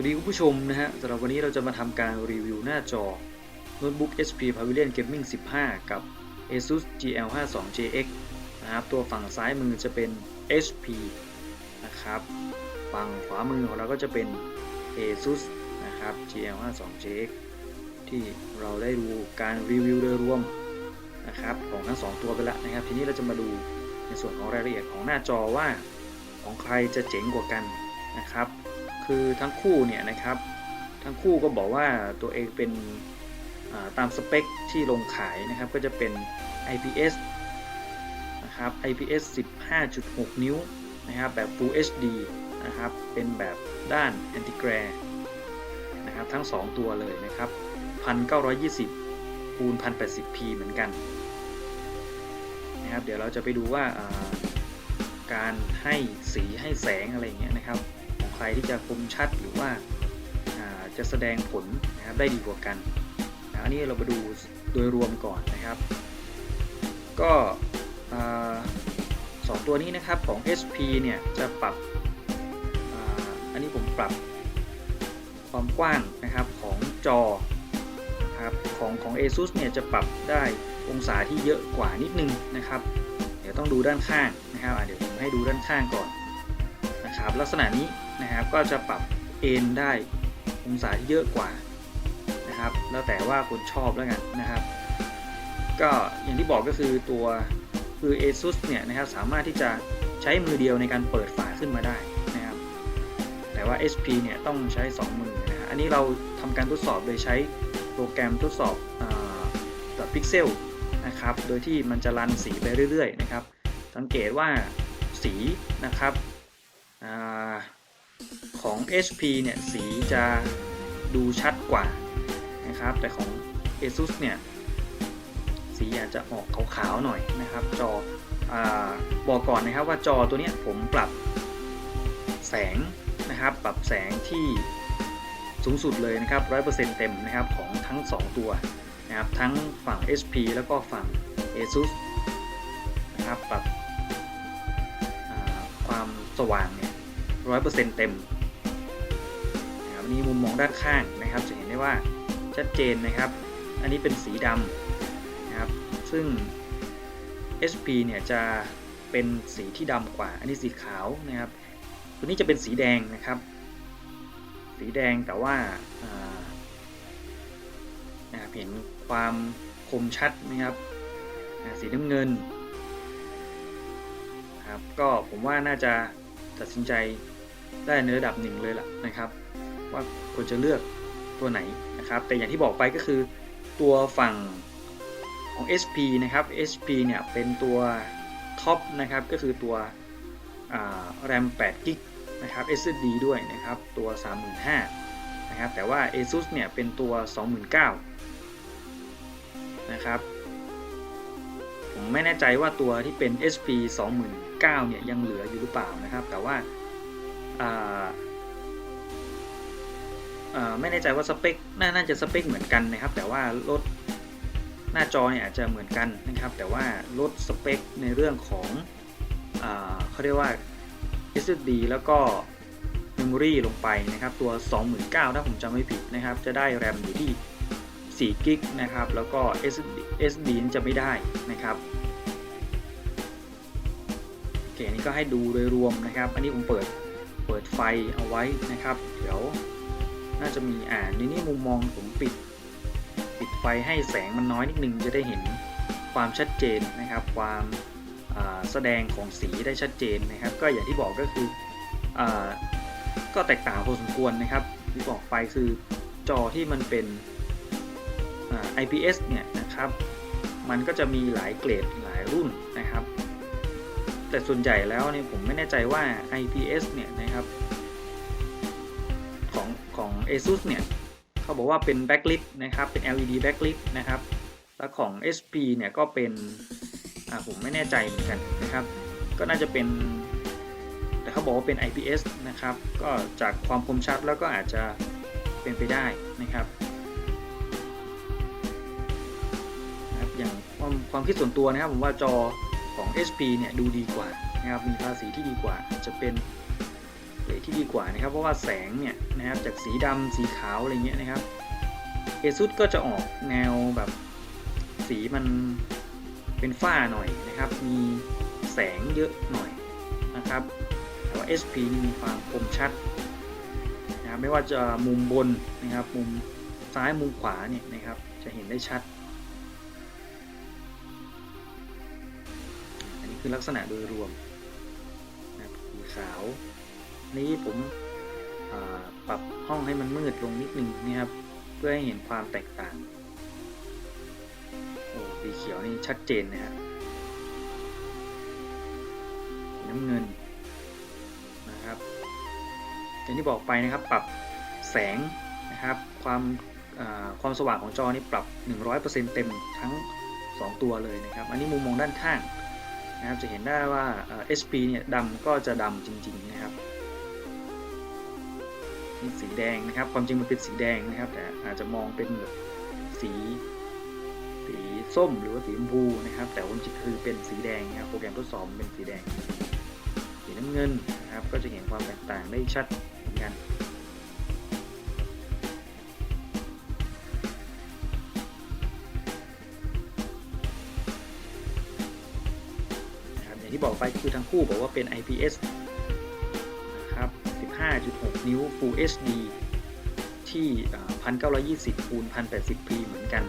วัสดีคุณผู้ชมนะฮะสำหรับวันนี้เราจะมาทำการรีวิวหน้าจอโน้ตบุ๊ก HP Pavilion Gaming 15 กับ ASUS GL52JX นะครับ ตัวฝั่งซ้ายมือจะเป็น HP นะครับ ฝั่งขวามือของเราก็จะเป็น ASUS นะครับ GL52JX ที่เราได้ดูการรีวิวโดยรวมนะครับของทั้ง 2 ตัวไปแล้วนะครับ ทีนี้เราจะมาดูในส่วนของรายละเอียดของหน้าจอว่าของใครจะเจ๋งกว่ากันนะครับ คือทั้งคู่เนี่ยนะครับ ทั้งคู่ก็บอกว่าตัวเองเป็นาตามสเปคที่ลงขายนะครับ ก็จะเป็น IPS นะครับ IPS 15.6 นิ้วนะครับแบบ Full HD นะครับเป็นแบบด้าน Anti Glare นะครับทั้ง 2 ตัวเลยนะครับ 1920คูณ 1080p เหมือนกันนะครับเดี๋ยวเราจะไปดูว่าาการให้สีให้แสงอะไรอย่างเงี้ยนะครับ ใครที่จะคมชัดหรือว่าจะแสดงผลนะครับได้ดีกว่ากันนะอันนี้เรามาดูโดยรวมก่อนนะครับ ก็สองตัวนี้นะครับของ SP เนี่ยจะปรับอันนี้ผมปรับความกว้างนะครับของจอนะครับของของ ASUS เนี่ยจะปรับได้องศาที่เยอะกว่านิดนึงนะครับ เดี๋ยวต้องดูด้านข้างนะครับเดี๋ยวผมให้ดูด้านข้างก่อนนะครับ ลักษณะนี้ นะครับ ก็จะปรับเอนได้องศาเยอะกว่านะครับ แล้วแต่ว่าคุณชอบแล้วกันนะครับ ก็อย่างที่บอกก็คือตัวคือ ASUS เนี่ยนะครับสามารถที่จะใช้มือเดียวในการเปิดฝาขึ้นมาได้นะครับ แต่ว่า SP เนี่ยต้องใช้ 2 มือนะอันนี้เราทำการทดสอบโดยใช้โปรแกรมทดสอบแบบพิกเซลนะครับ โดยที่มันจะรันสีไปเรื่อยๆนะครับ สังเกตว่าสีนะครับ ของ HP เนี่ย สีจะดูชัดกว่านะครับ แต่ของ ASUS เนี่ย สีอาจจะออกขาวๆหน่อยนะครับ จออบอกก่อนนะครับว่าจอตัวนี้ผมปรับแสงนะครับ ปรับแสงที่สูงสุดเลยนะครับ 100%เต็มนะครับของทั้ง 2 ตัวนะครับ ทั้งฝั่ง HP แล้วก็ฝั่ง ASUS นะครับ ปรับความสว่างเนี่ย ร้อยเปอร์เซ็นต์เต็มนะครับนนี้มุมมองด้านข้างนะครับ จะเห็นได้ว่าชัดเจนนะครับ อันนี้เป็นสีดำนะครับ ซึ่ง HP เนี่ยจะเป็นสีที่ดำกว่า อันนี้สีขาวนะครับ ตัวนี้จะเป็นสีแดงนะครับ สีแดงแต่ว่าานะครับเห็นความคมชัดนะครับ สีน้ำเงินครับก็ผมว่าน่าจะตัดสินใจ ได้ในระดับหนึ่งเลยล่ะนะครับ ว่าควรจะเลือกตัวไหนนะครับ แต่อย่างที่บอกไปก็คือตัวฝั่งของ SP นะครับ SP เนี่ยเป็นตัวท็อปนะครับก็คือตัวแรม8กิกนะครับ SSD ด้วยนะครับตัว 35,000นะครับแต่ว่า ASUS เนี่ยเป็นตัว 29,000นะครับผมไม่แน่ใจว่าตัวที่เป็น SP 29,000เนี่ยยังเหลืออยู่หรือเปล่านะครับ แต่ว่าอ่าอ่า ไม่แน่ใจว่าสเปคน่าน่าจะสเปคเหมือนกันนะครับ แต่ว่าลดหน้าจอเนี่ยอาจจะเหมือนกันนะครับ แต่ว่าลดสเปคในเรื่องของอเขาเรียกว่า SSD แล้วก็ Memory ลงไปนะครับ ตัว 29,000ถ้าผมจำไม่ผิดนะครับ จะได้แรมอยู่ที่4กิกนะครับ แล้วก็ SSD SD จะไม่ได้นะครับโอเคอันนี้ก็ให้ดูโดยรวมนะครับ อันนี้ผมเปิด เปิดไฟเอาไว้นะครับ เดี๋ยวน่าจะมีอ่านในนี้มุมมองผมปิด ปิดไฟให้แสงมันน้อยนิดนึงจะได้เห็นความชัดเจนนะครับ ความาแสดงของสีได้ชัดเจนนะครับ ก็อย่างที่บอกก็คืออก็แตกต่างพอสมควรนะครับที่บอกไปคือจอที่มันเป็น IPS เนี่ยนะครับ มันก็จะมีหลายเกรดหลายรุ่นนะครับ แต่ส่วนใหญ่แล้วเนี่ยผมไม่แน่ใจว่า IPS เนี่ยนะครับ ของของ ASUS เนี่ยเขาบอกว่าเป็น backlit นะครับ เป็น LED backlit นะครับ แล้วของ SP เนี่ยก็เป็นอ่าผมไม่แน่ใจเหมือนกันนะครับ ก็น่าจะเป็น แต่เขาบอกว่าเป็น IPS นะครับ ก็จากความคมชัดแล้วก็อาจจะเป็นไปได้นะครับอย่างความความคิดส่วนตัวนะครับผมว่าจอ ของ HP เนี่ยดูดีกว่านะครับมีภาษีที่ดีกว่าจะเป็นเลยที่ดีกว่านะครับ เพราะว่าแสงเนี่ยนะครับจากสีดำสีขาวอะไรเงี้ยนะครับ ASUS ก็จะออกแนวแบบสีมันเป็นฝ้าหน่อยนะครับ มีแสงเยอะหน่อยนะครับ แต่ว่า SP นี่มีความคมชัดนะครับไม่ว่าจะมุมบนนะครับ มุมซ้ายมุมขวาเนี่ยนะครับ จะเห็นได้ชัด คือลักษณะโดยรวมนะครับสีขาว นี้ผมปรับห้องให้มันมืดลงนิดนึงนะครับ เพื่อให้เห็นความแตกต่างโอ้สีเขียวนี่ชัดเจนนะครับน้ำเงินนะครับอย่างที่บอกไปนะครับปรับแสงนะครับความความสว่างของจอนี่ปรับ 100%เต็มทั้ง 2 ตัวเลยนะครับ อันนี้มุมมองด้านข้าง นะครับจะเห็นได้ว่าเอ่อ SP เนี่ยดำก็จะดำจริงๆนะครับนี่สีแดงนะครับ ความจริงมันเป็นสีแดงนะครับ แต่อาจจะมองเป็นแบบสีสีส้มหรือว่าสีชมพูนะครับ แต่ความจริงคือเป็นสีแดงนะครับโปรแกรมทดสอบเป็นสีแดง สีน้ำเงินนะครับก็จะเห็นความแตกต่างได้ชัดเหมือนกัน ที่บอกไปคือทั้งคู่บอกว่าเป็น IPS นะครับ 15.6 นิ้ว Full HD ที่ 1920คูณ 1080p เหมือนกัน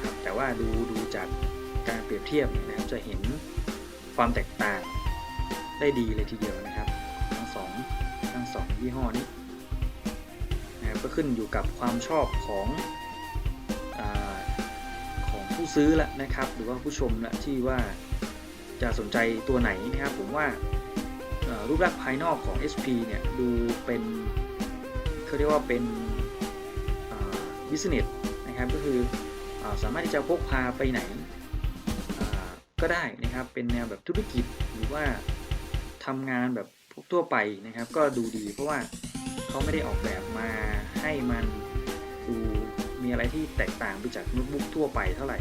ครับแต่ว่าดูดูจากการเปรียบเทียบนะครับจะเห็นความแตกต่างได้ดีเลยทีเดียวนะครับ ทั้งสองทั้งสองยี่ห้อนี้นะครับก็ขึ้นอยู่กับความชอบของ ผู้ซื้อละนะครับ หรือว่าผู้ชมละที่ว่าจะสนใจตัวไหนนะครับ ผมว่ารูปลักษณ์ภายนอกของ SP เนี่ยดูเป็นเขาเรียกว่าเป็นบิสเนสนะครับก็คืออสามารถที่จะพกพาไปไหนก็ได้นะครับเป็นแนวแบบธุรกิจหรือว่าทำงานแบบทั่วไปนะครับ ก็ดูดีเพราะว่าเขาไม่ได้ออกแบบมาให้มัน มีอะไรที่แตกต่างไปจากโน้ตบุ๊กทั่วไปเท่าไหร่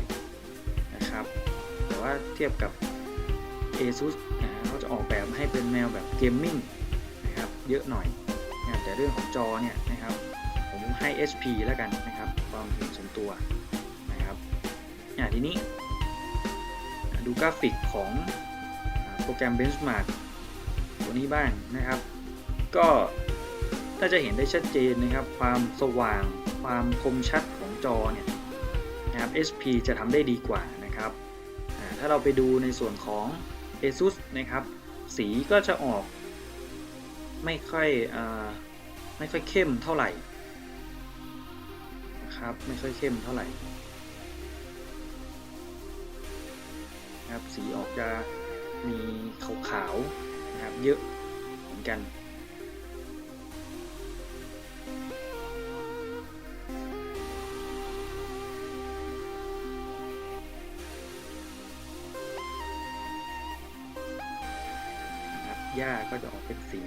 นะครับ แต่ว่าเทียบกับ ASUS นะฮะเขาจะออกแบบให้เป็นแนวแบบเกมมิ่งนะครับเยอะหน่อยนะแต่เรื่องของจอเนี่ยนะครับผมให้ HP แล้วกันนะครับความเห็นส่วนตัวนะครับอะทีนี้ดูกราฟิกของโปรแกรม Benchmark ตัวนี้บ้างนะครับ ก็ถ้าจะเห็นได้ชัดเจนนะครับ ความสว่าง ความคมชัด จอเนี่ยนะครับ SP จะทำได้ดีกว่านะครับถ้าเราไปดูในส่วนของ ASUS นะครับ สีก็จะออกไม่ค่อยอไม่ค่อยเข้มเท่าไหร่นะครับไม่ค่อยเข้มเท่าไหร่นะครับสีออกจะมีขาวๆนะครับเยอะเหมือนกัน หญ้าก็จะออกเป็นสี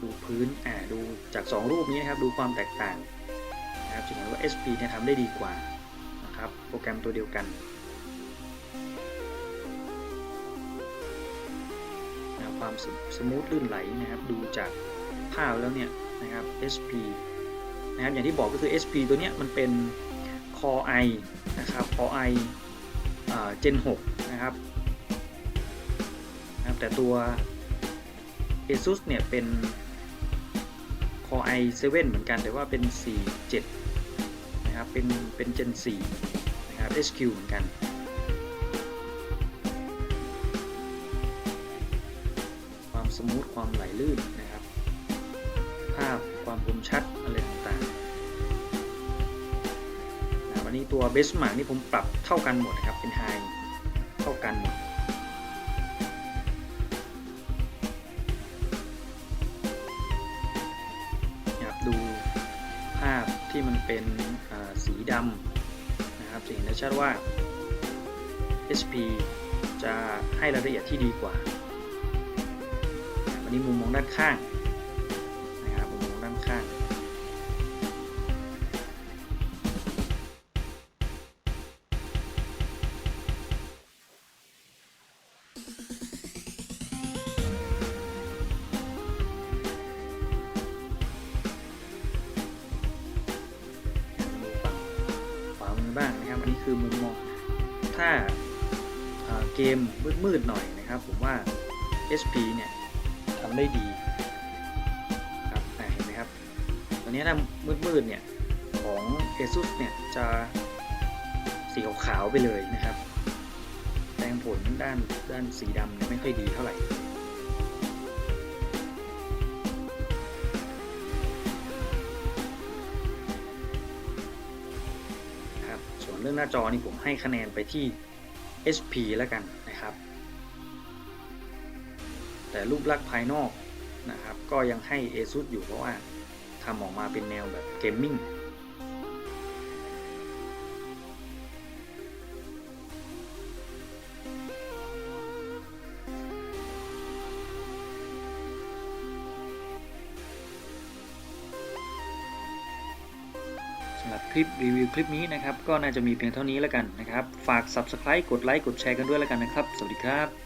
ดูพื้นอ่าดูจาก 2 รูปนี้นะครับดูความแตกต่างนะครับจะเห็นว่า SP เนี่ยทำได้ดีกว่านะครับโปรแกรมตัวเดียวกันนะความสสมูทลื่นไหลนะครับดูจากภาพแล้วเนี่ยนะครับ SP นะครับอย่างที่บอกก็คือ SP ตัวเนี้ยมันเป็น Core i นะครับ Core i อ่า Gen 6 นะครับนะครับแต่ตัว ASUS เนี่ยเป็น Core i7 เหมือนกันแต่ว่าเป็น 47 นะครับ เป็น เป็น Gen 4 นะครับ SQ เหมือนกัน ความสมูท ความไหลลื่นนะครับ ภาพ ความคมชัด อะไรต่างๆนะวันนี้ตัว Benchmark นี่ผมปรับเท่ากันหมดนะครับ เป็น High เท่ากันหมด เป็นสีดำนะครับจะเห็นได้ชัดว่า HP จะให้รายละเอียดที่ดีกว่า วันนี้มุมมองด้านข้าง คือมุมมอง ถ้าเกมมืดๆหน่อยนะครับ ผมว่า HP เนี่ยทำได้ดีครับเห็นไหมครับตอนนี้ถ้ามืดๆเนี่ยของ ASUS เนี่ยจะสีขาวๆไปเลยนะครับแสดงผลด้านด้านสีดำเนี่ยไม่ค่อยดีเท่าไหร่ เรื่องหน้าจอนี่ผมให้คะแนนไปที่ HP แล้วกันนะครับ แต่รูปลักษณ์ภายนอกนะครับ ก็ยังให้ ASUS อยู่เพราะว่าทำออกมาเป็นแนวแบบเกมมิ่ง คลิปรีวิวคลิปนี้นะครับ ก็น่าจะมีเพียงเท่านี้แล้วกันนะครับ ฝาก Subscribe กดไลค์กดแชร์กันด้วยแล้วกันนะครับ สวัสดีครับ